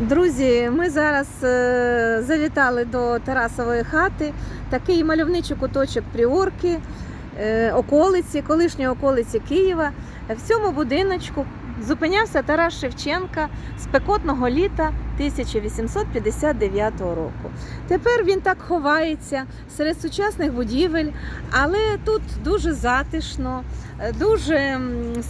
Друзі, ми зараз е, завітали до Тарасової хати. Такий мальовничий куточок Пріорки, е, околиці, колишньої околиці Києва. В цьому будиночку зупинявся Тарас Шевченка спекотного літа 1859 року. Тепер він так ховається серед сучасних будівель, але тут дуже затишно, е, дуже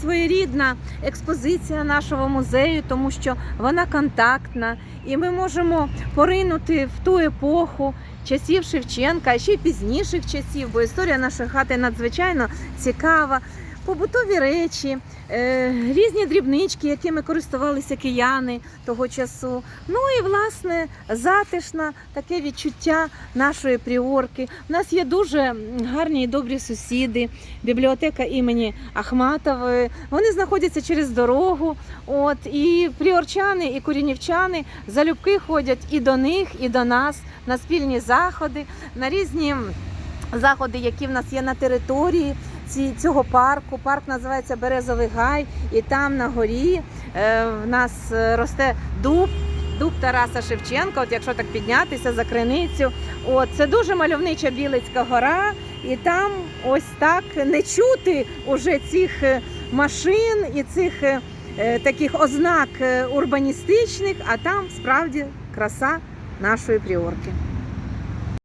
своєрідна експозиція нашого музею, тому що вона контактна, і ми можемо поринути в ту епоху часів Шевченка, а ще й пізніших часів, бо історія нашої хати надзвичайно цікава. Побутові речі, е, різні дрібнички, якими користувалися кияни того часу. Ну і власне затишна таке відчуття нашої пріорки. У нас є дуже гарні і добрі сусіди, бібліотека імені Ахматової. Вони знаходяться через дорогу. От і пріорчани, і корінівчани залюбки ходять і до них, і до нас на спільні заходи, на різні заходи, які в нас є на території цього парку. Парк називається Березовий Гай, і там на горі е, в нас е, росте дуб. Дуб Тараса Шевченка, от якщо так піднятися за криницю, от це дуже мальовнича Білицька гора, і там ось так не чути уже цих е, машин і цих таких ознак урбаністичних, а там справді краса нашої пріорки.